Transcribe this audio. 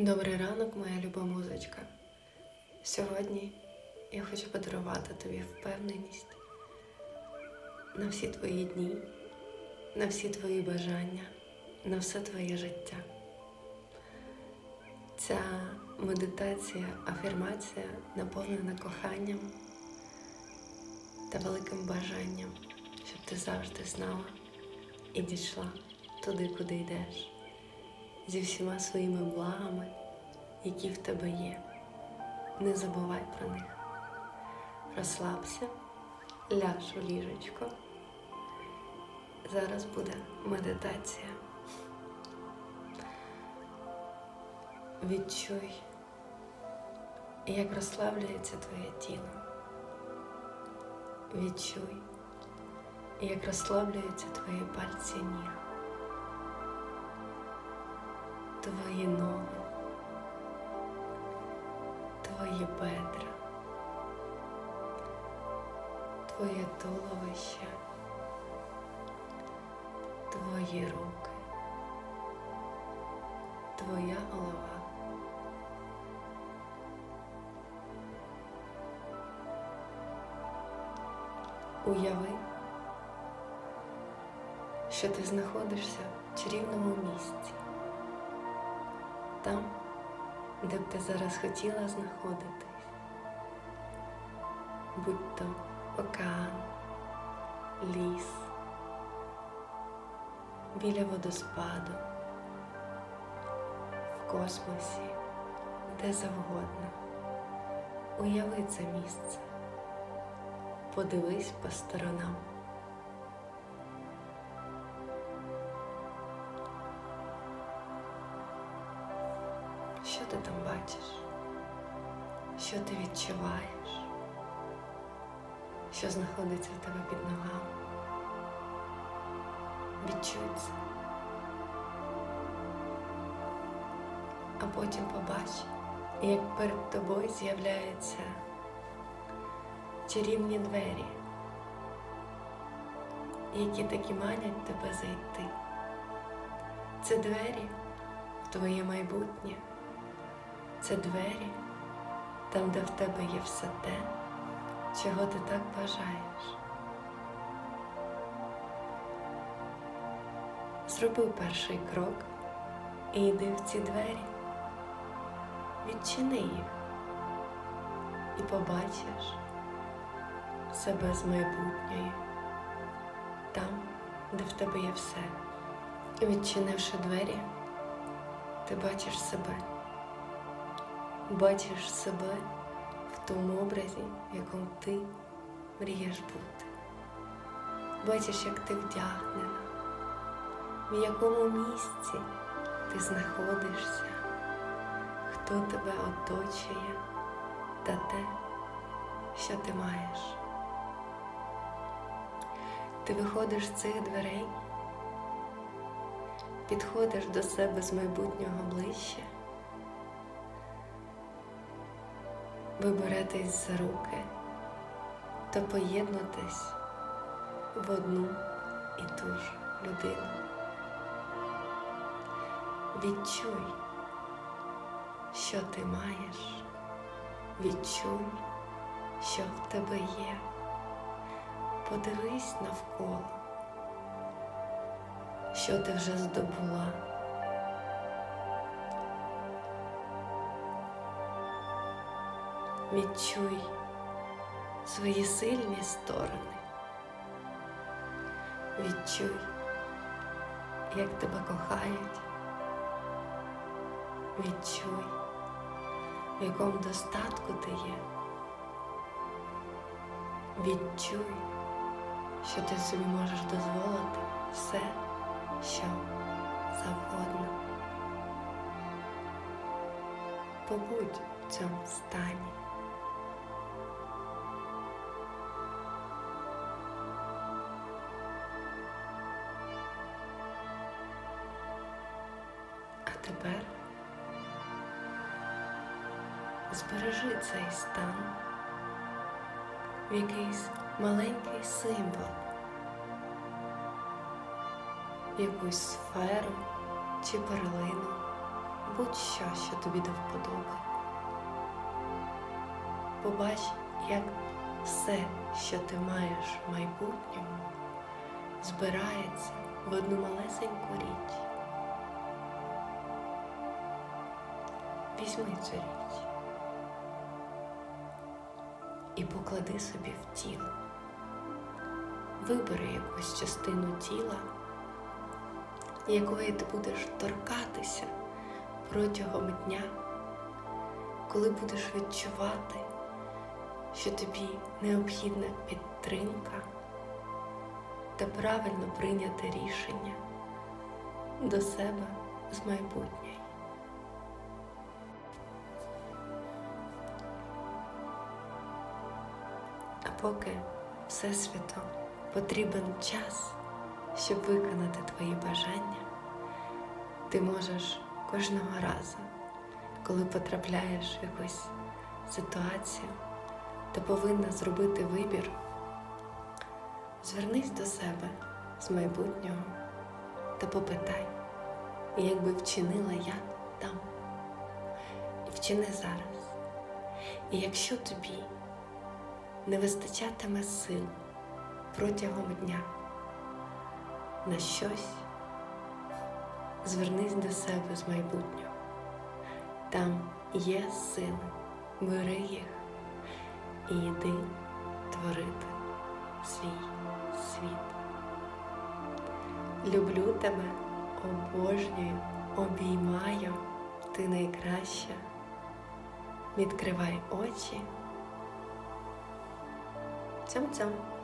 Добрий ранок, моя люба музичка. Сьогодні я хочу подарувати тобі впевненість на всі твої дні, на всі твої бажання, на все твоє життя. Ця медитація, афірмація наповнена коханням та великим бажанням, щоб ти завжди знала і дійшла туди, куди йдеш зі всіма своїми благами, які в тебе є. Не забувай про них. Розслабся, ляж у ліжечко. Зараз буде медитація. Відчуй, як розслаблюється твоє тіло. Відчуй, як розслаблюються твої пальці ніг. Твої ноги, твої бедра, твоє туловище, твої руки, твоя голова. Уяви, що ти знаходишся в чарівному місці там, де б ти зараз хотіла знаходитись, будь то океан, ліс, біля водоспаду, в космосі, де завгодно. Уяви це місце, подивись по сторонам. Що ти там бачиш? Що ти відчуваєш? Що знаходиться в тебе під ногами? Відчуй. А потім побач, як перед тобою з'являються чарівні двері, які таки манять тебе зайти. Це двері в твоє майбутнє. Це двері, там, де в тебе є все те, чого ти так бажаєш. Зроби перший крок і йди в ці двері, відчини їх і побачиш себе з майбутньої, там, де в тебе є все. І відчинивши двері, ти бачиш себе бачиш себе в тому образі, в якому ти мрієш бути. Бачиш, як ти вдягнена, в якому місці ти знаходишся, хто тебе оточує та те, що ти маєш. Ти виходиш з цих дверей, підходиш до себе з майбутнього ближче. Ви беретесь за руки та поєднатись в одну і ту ж людину. Відчуй, що ти маєш, відчуй, що в тебе є. Подивись навколо, що ти вже здобула. Відчуй свої сильні сторони. Відчуй, як тебе кохають. Відчуй, в якому достатку ти є. Відчуй, що ти собі можеш дозволити все, що завгодно. Побудь в цьому стані. Тепер збережи цей стан в якийсь маленький символ, якусь сферу чи перлину будь-що, що тобі до вподоби. Побач, як все, що ти маєш в майбутньому, збирається в одну малесеньку річ. Візьми цю річ і поклади собі в тіло. Вибери якусь частину тіла, якої ти будеш торкатися протягом дня, коли будеш відчувати, що тобі необхідна підтримка та правильно прийняти рішення до себе з майбутньої. Поки Всесвіту потрібен час, щоб виконати твої бажання, ти можеш кожного разу, коли потрапляєш в якусь ситуацію та повинна зробити вибір, звернись до себе з майбутнього та попитай, як би вчинила я там. І вчини зараз. І якщо тобі не вистачатиме сил протягом дня на щось, звернись до себе з майбутнього. Там є сили, бери їх і йди творити свій світ. Люблю тебе, обожнюю, обіймаю, ти найкраща. Відкривай очі. 讲讲。